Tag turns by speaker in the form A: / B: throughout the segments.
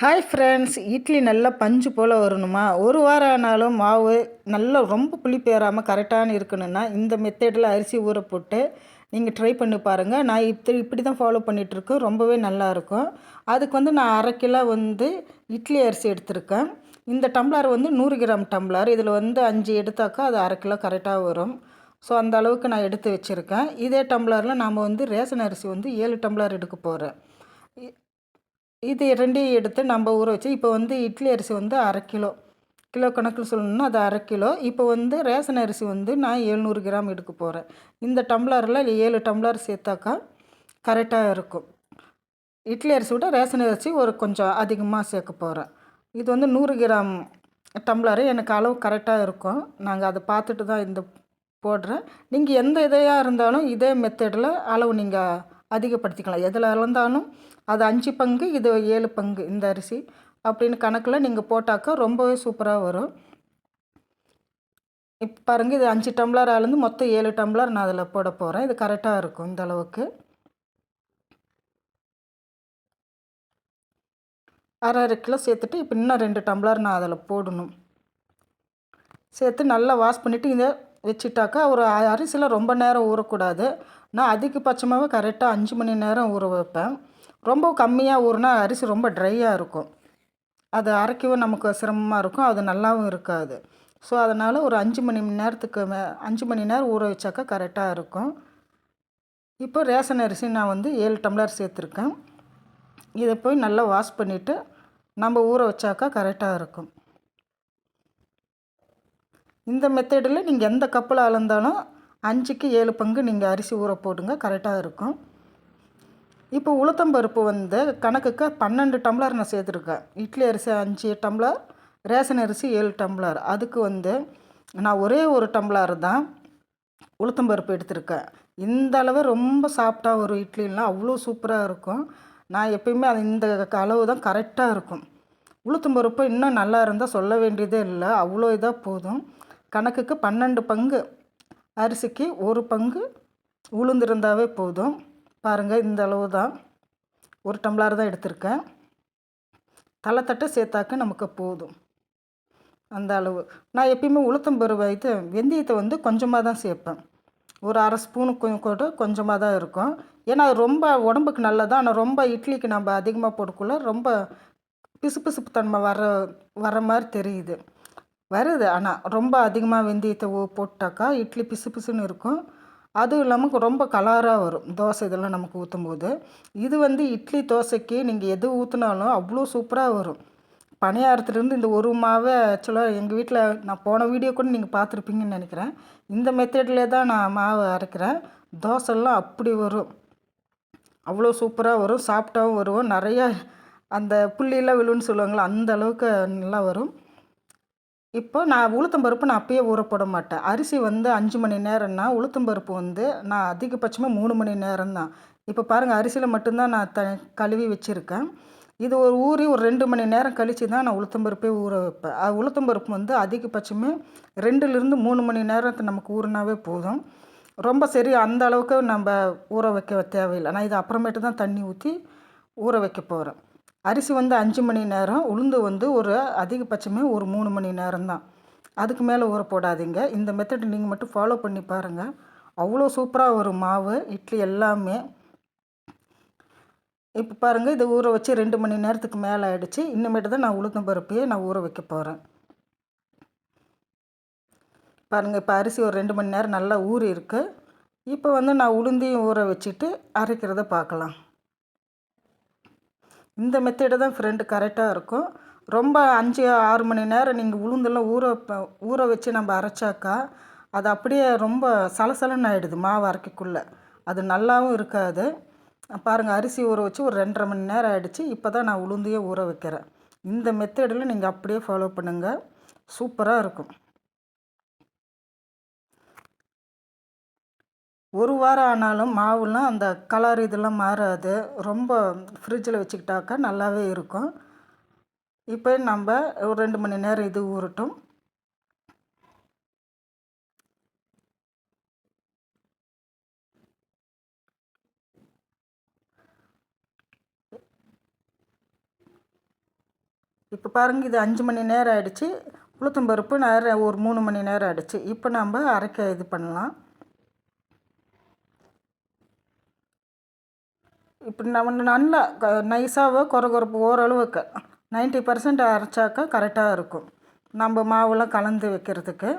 A: Hi friends idli நல்லா பஞ்சு போல் வரணுமா? ஒரு வாரம் ஆனாலும் மாவு நல்லா ரொம்ப புளிப்பு ஏறாமல் கரெக்டான இருக்கணும்னா இந்த மெத்தடில் அரிசி ஊற போட்டு நீங்கள் ட்ரை பண்ணி பாருங்கள் நான் இப்படி இப்படி தான் ஃபாலோ பண்ணிகிட்ருக்கேன் ரொம்பவே நல்லாயிருக்கும் அதுக்கு வந்து நான் அரை கிலோ வந்து இட்லி அரிசி எடுத்திருக்கேன். இந்த டம்ளர் வந்து நூறு கிராம் டம்ளர் இதில் வந்து அஞ்சு எடுத்தாக்கா அது அரை கிலோ கரெக்டாக வரும். ஸோ அந்த அளவுக்கு நான் எடுத்து வச்சுருக்கேன். இதே டம்ளரில் நாம் வந்து ரேஷன் அரிசி வந்து ஏழு டம்ளர் எடுக்க போகிறேன் இது ரெண்டையும் எடுத்து நம்ம ஊற வச்சு இப்போ வந்து இட்லி அரிசி வந்து அரை கிலோ. கிலோ கணக்கில் சொல்லணும்னா அது அரை கிலோ. இப்போ வந்து ரேஷன் அரிசி வந்து நான் எழுநூறு கிராம் எடுக்க போகிறேன் இந்த டம்ளரில் ஏழு டம்ளர் சேர்த்தாக்கா கரெக்டாக இருக்கும். இட்லி அரிசி விட ரேஷன் அரிசி ஒரு கொஞ்சம் அதிகமாக சேர்க்க போகிறேன் இது வந்து நூறு கிராம் டம்ளரு எனக்கு அளவு கரெக்டாக இருக்கும். நாங்கள் அதை பார்த்துட்டு தான் இந்த போடுறேன். நீங்கள் எந்த இதையாக இருந்தாலும் இதே மெத்தடில் அளவு நீங்கள் அதிகப்படுத்திக்கலாம். எதில் இருந்தாலும் அது அஞ்சு பங்கு இது ஏழு பங்கு இந்த அரிசி. அப்படின்னு கணக்கில் நீங்கள் போட்டாக்கா ரொம்பவே சூப்பராக வரும். இப்போ பாருங்கள் இது அஞ்சு டம்ளர் அளந்து மொத்தம் ஏழு டம்ளர் நான் அதில் போட போகிறேன் இது கரெக்டாக இருக்கும் இந்த அளவுக்கு. அரை அரை கிலோ சேர்த்துட்டு இப்போ இன்னும் ரெண்டு டம்ளர் நான் அதில் போடணும். சேர்த்து நல்லா வாஷ் பண்ணிவிட்டு இதை வச்சுட்டாக்கா ஒரு அரிசியில் ரொம்ப நேரம் ஊறக்கூடாது. நான் அதிகபட்சமாகவே கரெக்டாக அஞ்சு மணி நேரம் ஊற வைப்பேன். ரொம்ப கம்மியாக ஊறினா அரிசி ரொம்ப ட்ரையாக இருக்கும். அது அரைக்கவும் நமக்கு சிரமமாக இருக்கும். அது நல்லாவும் இருக்காது. ஸோ அதனால் ஒரு அஞ்சு மணி நேரத்துக்கு மே அஞ்சு மணி நேரம் ஊற வச்சாக்கா கரெக்டாக இருக்கும். இப்போ ரேஷன் அரிசி நான் வந்து ஏழு டம்ளர் சேர்த்துருக்கேன். இதை போய் நல்லா வாஷ் பண்ணிவிட்டு நம்ம ஊற வச்சாக்கா கரெக்டாக இருக்கும். இந்த மெத்தடில் நீங்கள் எந்த கப்பில் அளந்தாலும் அஞ்சுக்கு ஏழு பங்கு நீங்கள் அரிசி ஊற போடுங்க கரெக்டாக இருக்கும். இப்போ உளுத்தம்பருப்பு வந்து கணக்குக்கு பன்னெண்டு டம்ளர் நான் சேர்த்துருக்கேன். இட்லி அரிசி அஞ்சு டம்ளர் ரேஷன் அரிசி ஏழு டம்ளர். அதுக்கு வந்து நான் ஒரே ஒரு டம்ளர் தான் உளுத்தம்பருப்பு எடுத்திருக்கேன். இந்த அளவு ரொம்ப சாஃப்டாக ஒரு இட்லிலாம் அவ்வளோ சூப்பராக இருக்கும். நான் எப்பயுமே அது இந்த அளவு தான் கரெக்டாக இருக்கும். உளுத்தம்பருப்பு இன்னும் நல்லா இருந்தால் சொல்ல வேண்டியதே இல்லை. அவ்வளோ இதாக போதும். கணக்குக்கு பன்னெண்டு பங்கு. அரிசிக்கு ஒரு பங்கு உளுந்திருந்தாவே போதும். பாருங்கள் இந்த அளவு தான். ஒரு டம்ளர் தான் எடுத்திருக்கேன். தலைத்தட்டை சேர்த்தாக்க நமக்கு போதும். அந்த அளவு. நான் எப்பயுமே உளுத்தம் பருவ வெந்தயத்தை வந்து கொஞ்சமாக தான் சேர்ப்பேன். ஒரு அரை ஸ்பூனு கூட கொஞ்சமாக தான் இருக்கும். ஏன்னா அது ரொம்ப உடம்புக்கு நல்லது ஆனால் ரொம்ப இட்லிக்கு நம்ம அதிகமாக போடக்குள்ள ரொம்ப பிசு பிசுப்பு தன்மை வர வர மாதிரி தெரியுது. வருது. ஆனால் ரொம்ப அதிகமாக வெந்தயத்தை போட்டாக்கா இட்லி பிசு பிசுன்னு இருக்கும். அதுவும் இல்லாமல் ரொம்ப கலராக வரும். தோசை இதெல்லாம் நமக்கு ஊற்றும் போது இது வந்து இட்லி தோசைக்கு நீங்கள் எது ஊற்றினாலும் அவ்வளோ சூப்பராக வரும். பணியாரத்துலேருந்து இந்த ஒரு மாவை ஆக்சுவலாக எங்கள் வீட்டில் நான் போன வீடியோ கூட நீங்கள் பார்த்துருப்பீங்கன்னு நினைக்கிறேன். இந்த மெத்தடில் தான் நான் மாவு அரைக்கிறேன். தோசைலாம் அப்படி வரும். அவ்வளோ சூப்பராக வரும். சாஃப்டாகவும் வரும். நிறையா அந்த புள்ளியெல்லாம் விழுன்னு சொல்லுவாங்களே அந்த அளவுக்கு நல்லா வரும். இப்போ நான் உளுத்தம்பருப்பு நான் அப்பயே ஊற போட மாட்டேன். அரிசி வந்து அஞ்சு மணி நேரம்னா உளுத்தம்பருப்பு வந்து நான் அதிகபட்சமாக மூணு மணி நேரம் தான் இப்போ பாருங்கள் அரிசியில் மட்டும்தான் நான் த கழுவி வச்சுருக்கேன். இது ஒரு ஊறி ஒரு ரெண்டு மணி நேரம் கழித்து தான் நான் உளுத்தம்பருப்பே ஊற வைப்பேன். அது உளுத்தம்பருப்பு வந்து அதிகபட்சமே ரெண்டுலேருந்து மூணு மணி நேரத்துக்கு நமக்கு ஊறினாவே போதும். ரொம்ப சரி அந்த அளவுக்கு நம்ம ஊற வைக்க தேவையில்லை. நான் இது அப்புறமேட்டு தான் தண்ணி ஊற்றி ஊற வைக்க போகிறேன் அரிசி வந்து அஞ்சு மணி நேரம் உளுந்து வந்து ஒரு அதிகபட்சமே ஒரு மூணு மணி நேரம் தான் அதுக்கு மேலே ஊற போடாதீங்க. இந்த மெத்தட் நீங்கள் மட்டும் ஃபாலோ பண்ணி பாருங்கள் அவ்வளோ சூப்பராக ஒரு மாவு இட்லி எல்லாமே. இப்போ பாருங்கள் இதை ஊற வச்சு ரெண்டு மணி நேரத்துக்கு மேலே ஆகிடுச்சு இன்னமேட்டு தான் நான் உளுத்தம் பருப்பையே நான் ஊற வைக்க போகிறேன் பாருங்கள் இப்போ அரிசி ஒரு ரெண்டு மணி நேரம் நல்லா ஊறி இருக்குது இப்போ வந்து நான் உளுந்தையும் ஊற வச்சுட்டு அரைக்கிறத பார்க்கலாம். இந்த மெத்தேடு தான் ஃப்ரெண்டு கரெக்டாக இருக்கும். ரொம்ப அஞ்சு ஆறு மணி நேரம் நீங்கள் உளுந்தெல்லாம் ஊற ஊற வச்சு நம்ம அரைச்சாக்கா அது அப்படியே ரொம்ப சலசலன்னு ஆகிடுது மாவு அரைக்கக்குள்ளே. அது நல்லாவும் இருக்காது. பாருங்கள் அரிசி ஊற வச்சு ஒரு ரெண்டரை மணி நேரம் ஆகிடுச்சு இப்போ தான் நான் உளுந்தையே ஊற வைக்கிறேன். இந்த மெத்தடில் நீங்கள் அப்படியே ஃபாலோ பண்ணுங்கள் சூப்பராக இருக்கும். ஒரு வாரம் ஆனாலும் மாவுலாம் அந்த கலர் இதெல்லாம் மாறாது. ரொம்ப ஃப்ரிட்ஜில் வச்சுக்கிட்டாக்கா நல்லாவே இருக்கும். இப்போ நம்ம ஒரு ரெண்டு மணி நேரம் இது ஊறட்டும். இப்போ பாருங்கள் இது அஞ்சு மணி நேரம் ஆகிடுச்சு உளுத்தம்பருப்பு நேரம் ஒரு மூணு மணி நேரம் ஆகிடுச்சு இப்போ நம்ம அரைக்க இது பண்ணலாம். இப்படி நம்ம நல்லா நைஸாக குறகுறப்பு ஓரளவுக்கு நைன்ட்டி பர்சன்ட் அரைச்சாக்கா கரெக்டாக இருக்கும். நம்ம மாவுலாம் கலந்து வைக்கிறதுக்கு.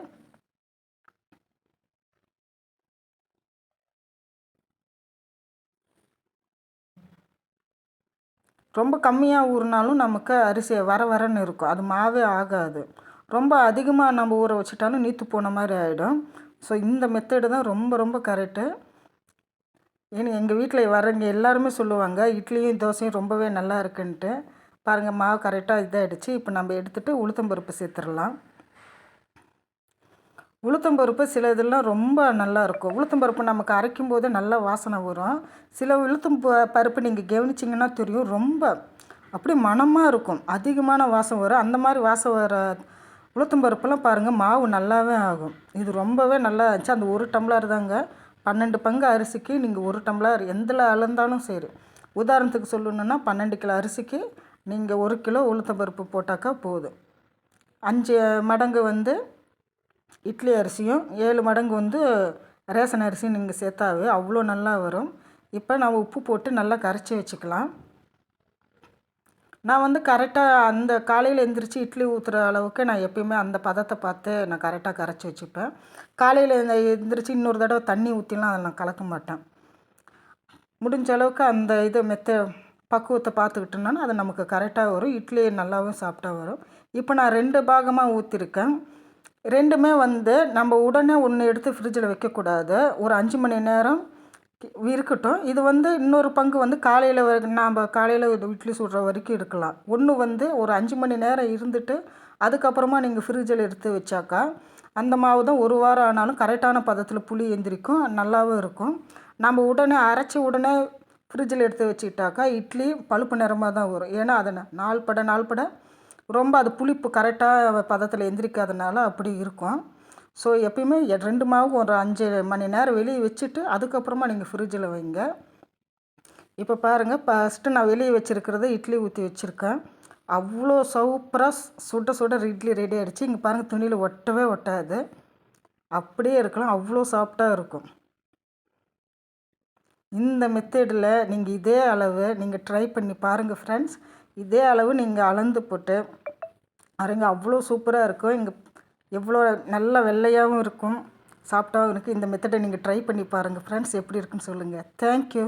A: ரொம்ப கம்மியாக ஊறினாலும் நமக்கு அரிசி வர வரன்னு இருக்கும். அது மாவே ஆகாது. ரொம்ப அதிகமாக நம்ம ஊற வச்சுட்டாலும் நீத்து போன மாதிரி ஆகிடும் ஸோ இந்த மெத்தடு தான் ரொம்ப ரொம்ப கரெக்டு ஏன்னா எங்கள் வீட்டில் வரவங்க எல்லாருமே சொல்லுவாங்க இட்லியும் தோசையும் ரொம்பவே நல்லா இருக்குன்ட்டு. பாருங்கள் மாவு கரெக்டாக இதாகிடுச்சு இப்போ நம்ம எடுத்துகிட்டு உளுத்தம்பருப்பு சேர்த்துடலாம். உளுத்தம்பருப்பு சில இதெல்லாம் ரொம்ப நல்லா இருக்கும். உளுத்தம்பருப்பு நமக்கு அரைக்கும் போது நல்லா வாசனை வரும். சில உளுத்தம் பருப்பு நீங்கள் கவனிச்சிங்கன்னா தெரியும் ரொம்ப அப்படி மணமாக இருக்கும். அதிகமான வாசம் வரும். அந்த மாதிரி வாசம் வர உளுத்தம்பருப்புலாம் பாருங்கள் மாவு நல்லாவே ஆகும். இது ரொம்பவே நல்லா இருந்துச்சு. அந்த ஒரு டம்ளர் தாங்க பன்னெண்டு பங்கு அரிசிக்கு நீங்கள் ஒரு டம்ளர் எந்தில் அளந்தாலும் சரி. உதாரணத்துக்கு சொல்லணுன்னா பன்னெண்டு கிலோ அரிசிக்கு நீங்கள் ஒரு கிலோ உளுத்தம்பருப்பு போட்டாக்கா போதும். அஞ்சு மடங்கு வந்து இட்லி அரிசியும் ஏழு மடங்கு வந்து ரேஷன் அரிசியும் நீங்கள் சேர்த்தாவே அவ்வளோ நல்லா வரும். இப்போ நான் உப்பு போட்டு நல்லா கரைச்சி வச்சுக்கலாம். நான் வந்து கரெக்டாக அந்த காலையில் எழுந்திரிச்சி இட்லி ஊற்றுற அளவுக்கு நான் எப்பயுமே அந்த பதத்தை பார்த்து நான் கரெக்டாக கரைச்சி வச்சுப்பேன். காலையில் எழுந்திரிச்சி இன்னொரு தடவை தண்ணி ஊற்றிலாம் அதை நான் கலக்க மாட்டேன். முடிஞ்ச அளவுக்கு அந்த இது மெத்த பக்குவத்தை பார்த்துக்கிட்டோம்னா அது நமக்கு கரெக்டாக வரும். இட்லி நல்லாவும் சாப்பிட்டா வரும். இப்போ நான் ரெண்டு பாகமாக ஊற்றிருக்கேன் ரெண்டுமே வந்து நம்ம உடனே ஒன்று எடுத்து ஃப்ரிட்ஜில் வைக்கக்கூடாது. ஒரு அஞ்சு மணி நேரம் இருக்கட்டும். இது வந்து இன்னொரு பங்கு வந்து காலையில் நாம் காலையில் இட்லி சுடுற வரைக்கும் இருக்கலாம். ஒன்று வந்து ஒரு அஞ்சு மணி நேரம் இருந்துட்டு அதுக்கப்புறமா நீங்கள் ஃப்ரிட்ஜில் எடுத்து வச்சாக்கா அந்த மாவு தான் ஒரு வாரம் ஆனாலும் கரெக்டான பதத்தில் புளி எந்திரிக்கும். நல்லாவும் இருக்கும். நம்ம உடனே அரைச்சி உடனே ஃப்ரிட்ஜில் எடுத்து வச்சுக்கிட்டாக்கா இட்லி பழுப்பு நிறமாக தான் வரும். ஏன்னா அதை நாள் பட நாள் பட ரொம்ப அது புளிப்பு கரெக்டாக பதத்தில் எந்திரிக்காதனால அப்படி இருக்கும். ஸோ எப்பயுமே ரெண்டு மாவுக்கு ஒரு அஞ்சு மணி நேரம் வெளியே வச்சுட்டு அதுக்கப்புறமா நீங்கள் ஃப்ரிட்ஜில் வைங்க. இப்போ பாருங்கள் ஃபஸ்ட்டு நான் வெளியே வச்சுருக்கிறது இட்லி ஊற்றி வச்சுருக்கேன். அவ்வளோ சூப்பராக சுட சுட இட்லி ரெடி ஆகிடுச்சு இங்கே பாருங்கள் துணியில் ஒட்டவே ஒட்டாது. அப்படியே இருக்கலாம் அவ்வளோ சாஃப்டாக இருக்கும். இந்த மெத்தடில் நீங்கள் இதே அளவு நீங்கள் ட்ரை பண்ணி பாருங்கள் ஃப்ரெண்ட்ஸ் இதே அளவு நீங்கள் அளந்து போட்டு அருங்க அவ்வளோ சூப்பராக இருக்கும். இங்கே எவ்வளோ நல்ல வெள்ளையாகவும் இருக்கும் சாஃப்ட்டாகவும் இருக்குது இந்த மெத்தடை நீங்கள் ட்ரை பண்ணி பாருங்கள் ஃப்ரெண்ட்ஸ் எப்படி இருக்குன்னு சொல்லுங்கள் தேங்க்யூ